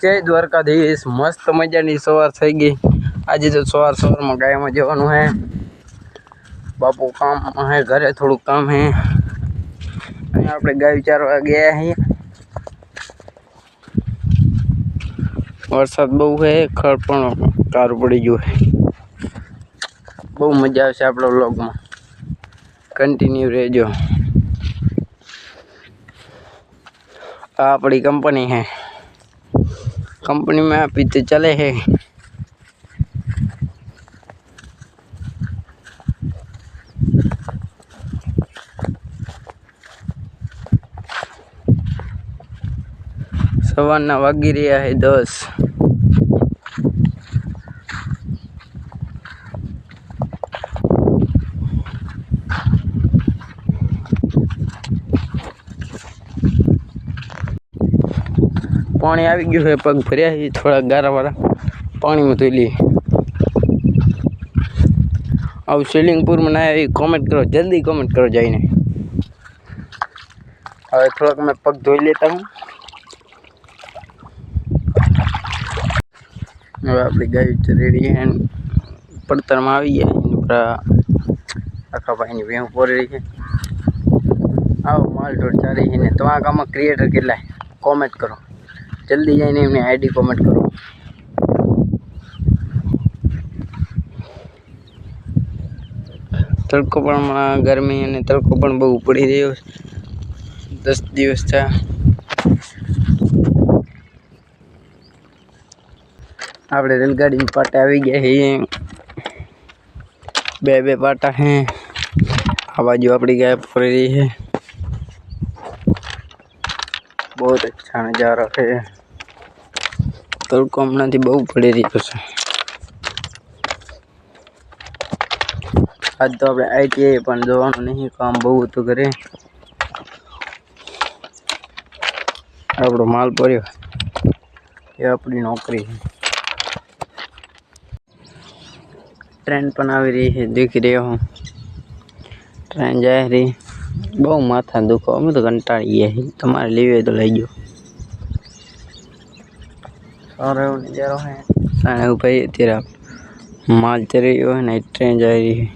જય દ્વારકાધીશ મસ્ત મજાની સવાર થઈ ગઈ આજે તો સવાર સવારમાં ગાયમાં જવાનું હે બાપુ કામ હે ઘરે થોડુંક કામ હે અહીંયા આપણે ગાય ચારવા ગયા છીએ વરસાદ બહુ હે ખડ પણ કારું પડી ગયું હે બહુ મજા આવશે આપણો વ્લોગમાં કન્ટિન્યુ રહેજો આ આપણી કંપની है कंपनी में अभी तो चले हैं સવારના વાગી રહ્યા છે દસ પાણી આવી ગયું છે પગ ભર્યા છે થોડા ગારાવાળા પાણીમાં ધોઈ લઈએ આવું સ્વિમિંગપુલમાં ના આવી કોમેન્ટ કરો જલ્દી કોમેન્ટ કરો જઈને હવે થોડાક મેં પગ ધોઈ લેતા હું હવે આપણી ગાય ચરી રહી છે પડતરમાં આવી ગયા એની ઉપર આખા ભાઈની ભેં પોરી રહી છે આવો માલ ઢોર ચારી છે ને તમારા ગામમાં ક્રિએટર કેટલા કોમેન્ટ કરો जल्दी जाइने अपने आईडी कमेंट करो। तड़को गर्मी तड़को बहु पड़ी रो दस दिवस था। आप रेलगाड़ी पाटा आ गया है बे बे पाटा हैं। आवाज़ अपनी गैप पड़ रही है। बहुत अच्छा नज़ारा है। તડકો હમણાંથી બહુ પડી રહ્યો છે. આજ તો આપણે આઈટીઆઈ પણ જવાનું નહીં, કામ બહુ હતું ઘરે. આપણો માલ પડ્યો. એ આપણી નોકરી છે. ટ્રેન પણ આવી રહી છે, દેખી રહ્યો હું. ટ્રેન જાય રહી. બહુ માથા દુખો, અમે તો કંટાળી ગયા તમારે લેવી હોય તો લઈ જાઓ. સારો એવો નજારો છે અને એવું ભાઈ અત્યારે માલ ચરી રહ્યો હોય ને ટ્રેન જઈ રહી છે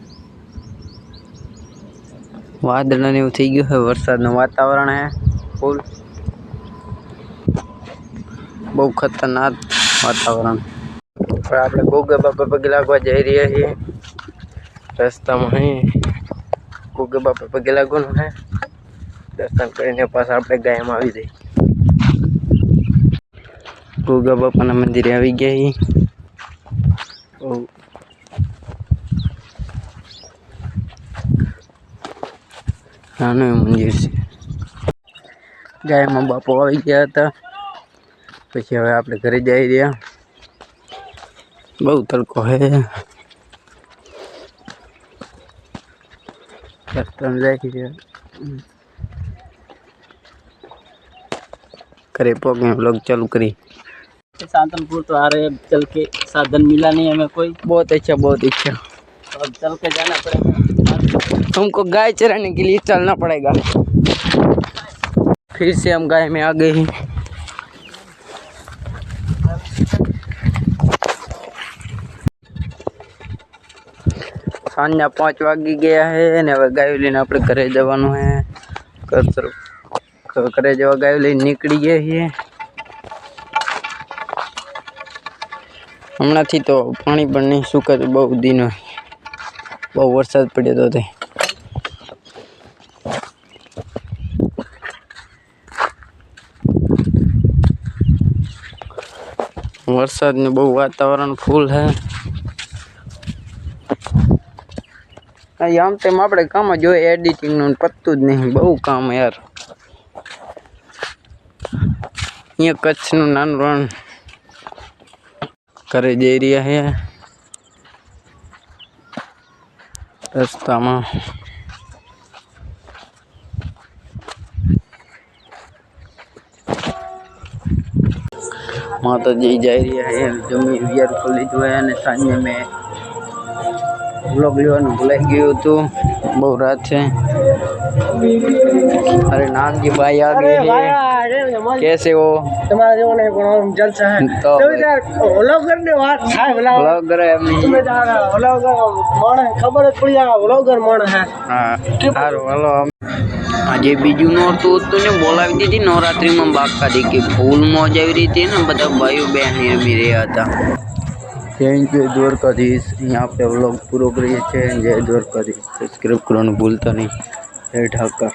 વાદળ ને એવું થઈ ગયું છે વરસાદનું વાતાવરણ છે ફૂલ બહુ ખતરનાક વાતાવરણ પણ આપણે ગોગા બાપા પગે લાગવા જઈ રહ્યા છીએ રસ્તામાં અહીં ગોગા બાપા પગે લાગવાનું છે દર્શન કરીને પાછા આપણે ગાયમાં આવી જઈએ ગોગા બાપાના મંદિરે આવી ગયા નાનું મંદિર છે. ગાયમાં બાપો આવી ગયા હતા. પછી હવે આપણે ઘરે જઈ રહ્યા. બહુ તડકો હે ઘરે પગ વ્લોગ ચાલુ કરી. में लोग चालू करी साधनपुर तो आ रहे हैं चल के साधन मिला नहीं हमें कोई बहुत अच्छा बहुत अच्छा तो अब चल के जाना पड़ेगा हमको गाय चराने के लिए चलना पड़ेगा फिर से हम गाय में आ गए हैं સાંજના પાંચ વાગી ગયા છે અને હવે ગાયો લઈને આપણે ઘરે જવાનું છે ઘર તરફ ઘરે જવા ગાયો લઈને નીકળી ગયા છીએ હમણાંથી તો પાણી પણ નહીં સુકાતું બહુ દિનો બહુ વરસાદ પડ્યો હતો તે વરસાદનું બહુ વાતાવરણ ફૂલ છે આમ તેમ આપણે કામ જ હોય એડિટિંગનું પતતું જ નહીં બહુ કામ યાર અહીંયા કચ્છનું નાનું રણ ઘરે જઈ રહ્યા છે રસ્તામાં માતાજી જઈ રહ્યા છે જમી વિયાર કરી લીધું હોય અને સાંજે મેં વ્લોગ લેવાનું ભૂલાઈ ગયું હતું બહુ રાત છે अरे नागजी भाई आ गए हैं कैसे हो તમારા જેવો નહીં પણ આમ જલસા હે તો તમે તાર વ્લોગર ને વાત થાય ભલા ब्लॉगर है તમે अम्मी તાર વ્લોગર માણસ ખબર જ પડી જાય વ્લોગર માણસ હે હા સારું હાલો આજે બીજું નોરતું હતું ને બોલાવી દીધી નવરાત્રિમાં બાકા દીકી ફૂલ મોજ આવી રહી હતી ને બધા ભાઈઓ બહેન રમી રહ્યા હતા થેન્ક યુ દ્વારકાધીશ यहाँ पे व्लॉग पूरा करिए છીએ જય દ્વારકાધીશ સબસ્ક્રાઈબ કરવાનું ભૂલતા નહીં है ढाका।